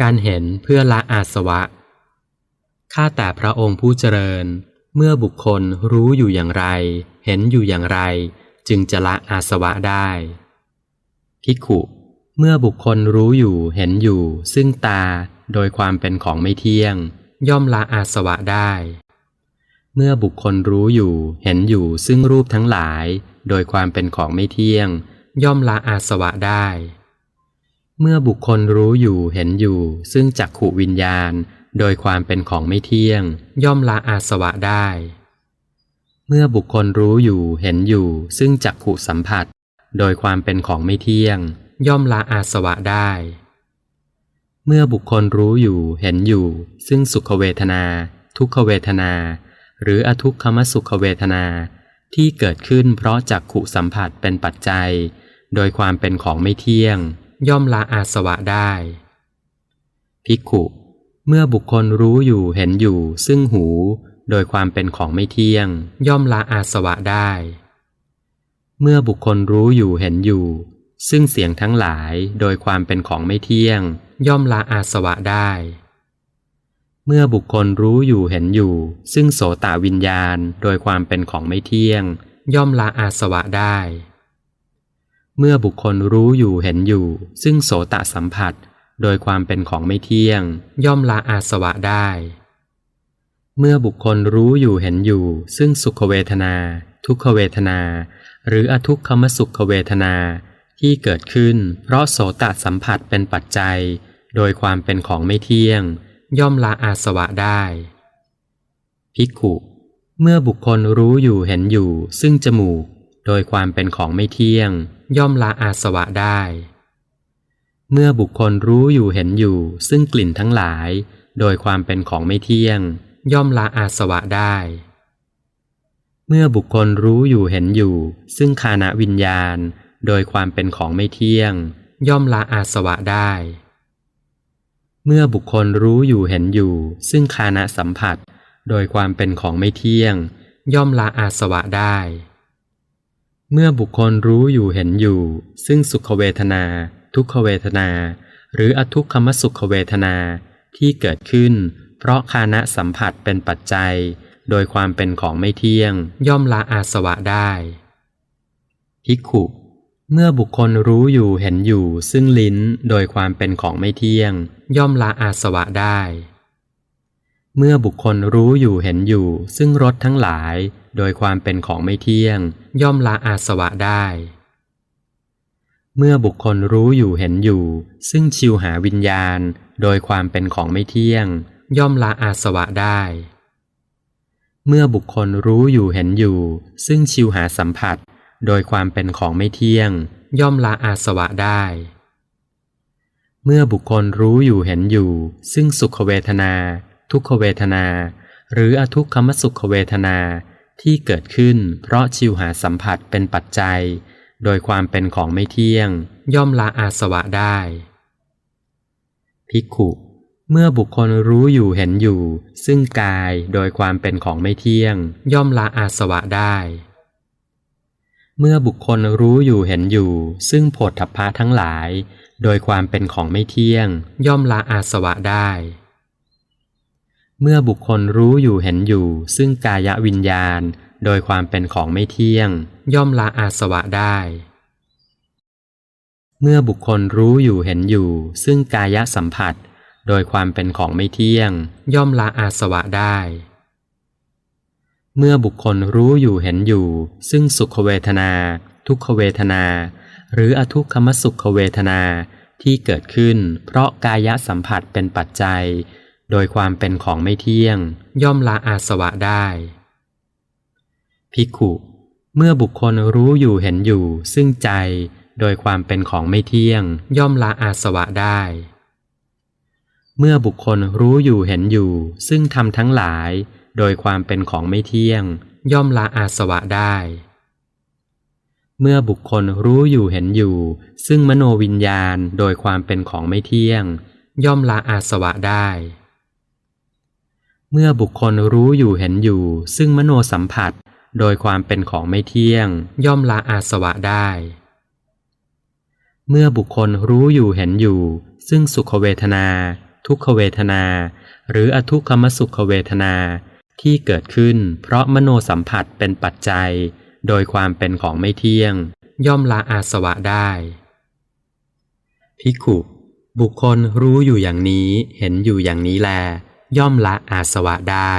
การเห็นเพื่อละอาสวะ ข้าแต่พระองค์ผู้เจริญ เมื่อบุคคลรู้อยู่อย่างไร เห็นอยู่อย่างไร จึงจะละอาสวะได้ภิกขุ เมื่อบุคคลรู้อยู่เห็นอยู่ ซึ่งตาโดยความเป็นของไม่เที่ยง ย่อมละอาสวะได้ เมื่อบุคคลรู้อยู่เห็นอยู่ซึ่งรูปทั้งหลาย โดยความเป็นของไม่เที่ยง ย่อมละอาสวะได้ เมื่อบุคคลรู้อยู่เห็นอยู่ ซึ่งจักขูวิญญาณ โดยความเป็นของไม่เที่ยง ย่อมละอาสวะได้ เมื่อบุคคลรู้อยู่เห็นอยู่ ซึ่งจักขุสัมผัส โดยความเป็นของไม่เที่ยง ย่อมละอาสวะได้ เมื่อบุคคลรู้อยู่เห็นอยู่ ซึ่งสุขเวทนา ทุกขเวทนา หรืออทุกขมสุขเวทนา ที่เกิดขึ้นเพราะจักขุสัมผัสเป็นปัจจัย โดยความเป็นของไม่เที่ยง ย่อมละอาสวะได้ ภิกขุ เมื่อบุคคลรู้อยู่เห็นอยู่ ซึ่งหู โดยความเป็นของไม่เที่ยง ย่อมละอาสวะได้ เมื่อบุคคลรู้อยู่เห็นอยู่ ซึ่งเสียงทั้งหลายโดยความเป็นของไม่เที่ยง ย่อมละอาสวะได้ เมื่อบุคคลรู้อยู่เห็นอยู่ ซึ่งโสตวิญญาณ โดยความเป็นของไม่เที่ยง ย่อมละอาสวะได้ เมื่อบุคคลรู้อยู่เห็นอยู่ ซึ่งโสตสัมผัส โดยความเป็นของไม่เที่ยง ย่อมละอาสวะได้ เมื่อบุคคลรู้อยู่เห็นอยู่ ซึ่งสุขเวทนา ทุกขเวทนา หรืออทุกขมสุขเวทนาที่เกิดขึ้น เพราะโสตสัมผัสเป็นปัจจัย โดยความเป็นของไม่เที่ยง ย่อมละอาสวะได้ ภิกขุ เมื่อบุคคลรู้อยู่เห็นอยู่ ซึ่งจมูก โดยความเป็นของไม่เที่ยง ย่อมละอาสวะได้ เมื่อบุคคลรู้อยู่เห็นอยู่ ซึ่งกลิ่นทั้งหลาย โดยความเป็นของไม่เที่ยง ย่อมละอาสวะได้ เมื่อบุคคลรู้อยู่เห็นอยู่ ซึ่งคานวิญญาณ โดยความเป็นของไม่เที่ยง ย่อมละอาสวะได้ เมื่อบุคคลรู้อยู่เห็นอยู่ ซึ่งคานะสัมผัส โดยความเป็นของไม่เที่ยง ย่อมละอาสวะได้ เมื่อบุคคลรู้อยู่เห็นอยู่ ซึ่งสุขเวทนา ทุกขเวทนา หรืออทุกขมสุขเวทนาที่เกิดขึ้น เพราะคานะสัมผัสเป็นปัจจัย โดยความเป็นของไม่เที่ยง ย่อมละอาสวะได้ภิกขุเมื่อบุคคลรู้อยู่เห็นอยู่ซึ่งลิ้นโดยความเป็นของไม่เที่ยง ย่อมละอาสวะได้ เมื่อบุคคลรู้อยู่เห็นอยู่ ซึ่งรสทั้งหลาย โดยความเป็นของไม่เที่ยง ย่อมละอาสวะได้ เมื่อบุคคลรู้อยู่เห็นอยู่ ซึ่งชิวหาวิญญาณ โดยความเป็นของไม่เที่ยง ย่อมละอาสวะได้ เมื่อบุคคลรู้อยู่เห็นอยู่ ซึ่งชิวหาสัมผัส โดยความเป็นของไม่เที่ยง ย่อมละอาสวะได้เมื่อบุคคลรู้อยู่เห็นอยู่ ซึ่งสุขเวทนา ทุกขเวทนา หรืออทุกขมสุขเวทนาที่เกิดขึ้น เพราะชิวหาสัมผัสเป็นปัจจัย โดยความเป็นของไม่เที่ยง ย่อมละอาสวะได้ ภิกขุเมื่อบุคคลรู้อยู่เห็นอยู่ ซึ่งกายโดยความเป็นของไม่เที่ยง ย่อมละอาสวะได้ เมื่อบุคคลรู้อยู่เห็นอยู่ ซึ่งโผฏฐัพพะทั้งหลาย โดยความเป็นของไม่เที่ยง ย่อมละอาสวะได้ เมื่อบุคคลรู้อยู่เห็นอยู่ ซึ่งกายวิญญาณ โดยความเป็นของไม่เที่ยง ย่อมละอาสวะได้ เมื่อบุคคลรู้อยู่เห็นอยู่ ซึ่งกายสัมผัส โดยความเป็นของไม่เที่ยง ย่อมละอาสวะได้ เมื่อบุคคลรู้อยู่เห็นอยู่ ซึ่งสุขเวทนา ทุกขเวทนา หรืออทุกขมสุขเวทนาที่เกิดขึ้น เพราะกายสัมผัสเป็นปัจจัย โดยความเป็นของไม่เที่ยง ย่อมละอาสวะได้ภิกุ เมื่อบุคคลรู้อยู่เห็นอยู่ ซึ่งใจ โดยความเป็นของไม่เที่ยง ย่อมละอาสวะได้ เมื่อบุคคลรู้อยู่เห็นอยู่ ซึ่งทำทั้งหลาย โดยความเป็นของไม่เที่ยง ย่อมละอาสวะได้เมื่อบุคคลรู้อยู่เห็นอยู่ ซึ่งมโนวิญญาณโดยความเป็นของไม่เที่ยง ย่อมละอาสวะได้ เมื่อบุคคลรู้อยู่เห็นอยู่ ซึ่งมโนสัมผัส โดยความเป็นของไม่เที่ยง ย่อมละอาสวะได้ เมื่อบุคคลรู้อยู่เห็นอยู่ ซึ่งสุขเวทนา ทุกขเวทนา หรืออทุกขมสุขเวทนาที่เกิดขึ้น เพราะมโนสัมผัสเป็นปัจจัย โดยความเป็นของไม่เที่ยง ย่อมละอาสวะได้ภิกขุ บุคคลรู้อยู่อย่างนี้เห็นอยู่อย่างนี้แล ย่อมละอาสวะได้